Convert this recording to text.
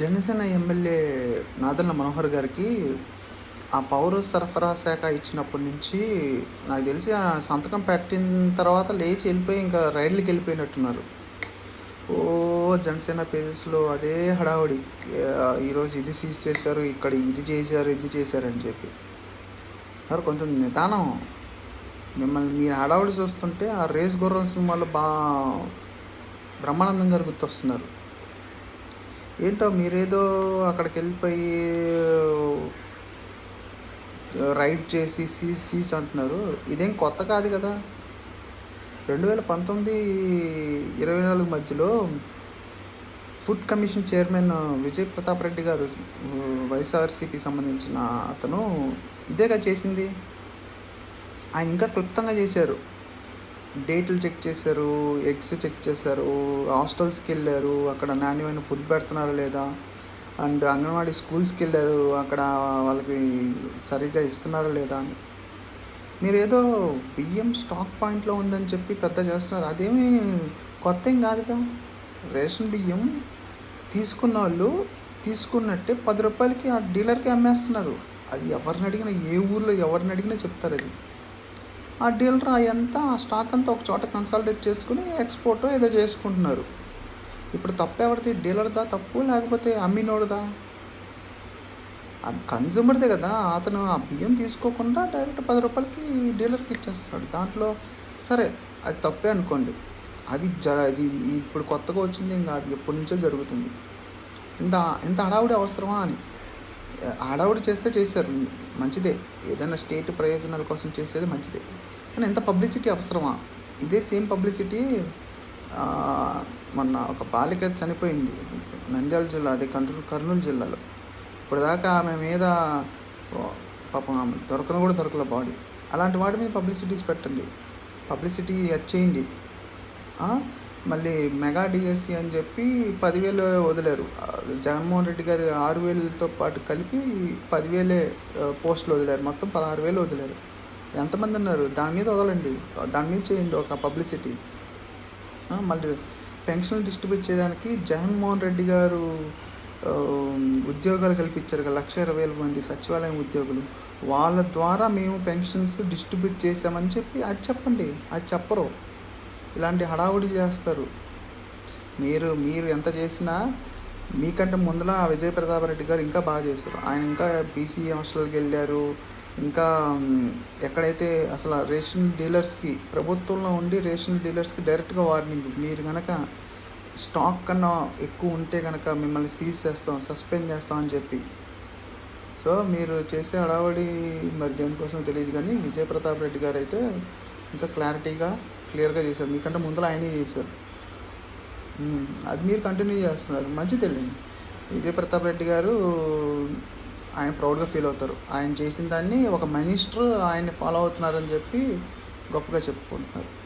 Janasena MLA Nadella Manohar గారికి ఆ పౌర సరఫరా శాఖ ఇచ్చినప్పటి నుంచి నాకు తెలిసి ఆ సంతకం పెట్టిన తర్వాత లేచి వెళ్ళిపోయి ఇంకా రైళ్ళకి వెళ్ళిపోయినట్టున్నారు. ఓ జనసేన పేజెస్లో అదే హడావుడి. ఈరోజు ఇది సీజ్ చేశారు ఇక్కడ ఇది చేశారు ఇది చేశారు అని చెప్పి. సార్ కొంచెం నిదానం. మిమ్మల్ని మీరు హడావుడి చూస్తుంటే ఆ రేస్ గుర్రం సినిమాలో బా బ్రహ్మానందం గారు గుర్తొస్తున్నారు. ఏంటో మీరేదో అక్కడికి వెళ్ళిపోయి రైడ్ చేసి సీజ్ సీజ్ అంటున్నారు. ఇదేం కొత్త కాదు కదా. రెండు వేల పంతొమ్మిది ఇరవై నాలుగు మధ్యలో food commission chairman Vijay Pratap Reddy garu YSRCP సంబంధించిన అతను ఇదేగా చేసింది. ఆయన ఇంకా క్లుప్తంగా చేశారు. డేట్లు చెక్ చేశారు ఎగ్స్ చెక్ చేశారు హాస్టల్స్కి వెళ్ళారు అక్కడ నాణ్యమైన ఫుడ్ పెడుతున్నారా లేదా? అండ్ అంగన్వాడీ స్కూల్స్కి వెళ్ళారు అక్కడ వాళ్ళకి సరిగ్గా ఇస్తున్నారా లేదా అని. మీరు ఏదో బియ్యం స్టాక్ పాయింట్లో ఉందని చెప్పి పెద్ద చేస్తున్నారు. అదేమీ కొత్త ఏం కాదుగా? రేషన్ బియ్యం తీసుకున్న వాళ్ళు తీసుకున్నట్టే పది రూపాయలకి ఆ డీలర్కి అమ్మేస్తున్నారు. అది ఎవరిని అడిగినా ఏ ఊర్లో ఎవరిని అడిగినా చెప్తారు అది. ఆ డీలర్ అదంతా ఆ స్టాక్ అంతా ఒక చోట కన్సాలిడేట్ చేసుకుని ఎక్స్పోర్ట్ ఏదో చేసుకుంటున్నారు. ఇప్పుడు తప్పు ఎవరిది? డీలర్దా? తప్పు లేకపోతే అమ్మినోడుదా? కన్జ్యూమర్దే కదా. అతను ఆ బియ్యం తీసుకోకుండా డైరెక్ట్ పది రూపాయలకి డీలర్కి ఇచ్చేస్తున్నాడు. దాంట్లో సరే అది తప్పే అనుకోండి. అది జర అది ఇప్పుడు కొత్తగా వచ్చింది ఇంకా అది ఎప్పటి నుంచో జరుగుతుంది. ఇంత ఇంత హడావుడి అవసరమా అని. హడావుడి చేస్తే చేశారు. మంచిదే. ఏదైనా స్టేట్ ప్రయోజనాల కోసం చేసేది మంచిదే. కానీ ఎంత పబ్లిసిటీ అవసరమా? ఇదే సేమ్ పబ్లిసిటీ మొన్న ఒక బాలిక చనిపోయింది. నంద్యాల జిల్లా అదే కర్నూలు కర్నూలు జిల్లాలో. ఇప్పటిదాకా ఆమె మీద పాపం ఆమె దొరకను కూడా దొరకల బాడీ. అలాంటి వాటి మీద పబ్లిసిటీస్ పెట్టండి. పబ్లిసిటీ అది చేయండి. మళ్ళీ మెగా డిఎస్సి అని చెప్పి పదివేలు వదిలేరు. జగన్మోహన్ రెడ్డి గారు ఆరు వేలతో పాటు కలిపి పదివేలే పోస్టులు వదిలేరు. మొత్తం పదహారు వేలు వదిలేరు. ఎంతమంది ఉన్నారు? దాని మీద వదలండి. దాని మీద చేయండి ఒక పబ్లిసిటీ. మళ్ళీ పెన్షన్లు డిస్ట్రిబ్యూట్ చేయడానికి జగన్మోహన్ రెడ్డి గారు ఉద్యోగాలు కల్పించారు. కదా లక్ష ఇరవై వేల మంది సచివాలయం ఉద్యోగులు. వాళ్ళ ద్వారా మేము పెన్షన్స్ డిస్ట్రిబ్యూట్ చేసామని చెప్పి అది చెప్పండి. అది చెప్పరు. ఇలాంటి హడావుడి చేస్తారు. మీరు మీరు ఎంత చేసినా మీకంటే ముందులా విజయ ప్రతాప్ రెడ్డి గారు ఇంకా బాగా చేస్తారు. ఆయన ఇంకా బీసీ హాస్టల్కి వెళ్ళారు. ఇంకా ఎక్కడైతే అసలు రేషన్ డీలర్స్కి ప్రభుత్వంలో ఉండి రేషన్ డీలర్స్కి డైరెక్ట్గా వార్నింగ్ మీరు కనుక స్టాక్ కన్నా ఎక్కువ ఉంటే కనుక మిమ్మల్ని సీజ్ చేస్తాం సస్పెండ్ చేస్తాం అని చెప్పి. సో మీరు చేసే హడావడి మరి దేనికోసం తెలియదు కానీ విజయ ప్రతాప్ రెడ్డి గారు అయితే ఇంకా క్లారిటీగా క్లియర్గా చేశారు. మీకంటే ముందర ఆయనే చేశారు. అది మీరు కంటిన్యూ చేస్తున్నారు. మంచి వెళ్ళండి విజయ్ ప్రతాప్ రెడ్డి గారు ఆయన ప్రౌడ్గా ఫీల్ అవుతారు. ఆయన చేసిన దాన్ని ఒక మినిస్టర్ ఆయన్ని ఫాలో అవుతున్నారని చెప్పి గొప్పగా చెప్పుకుంటున్నారు.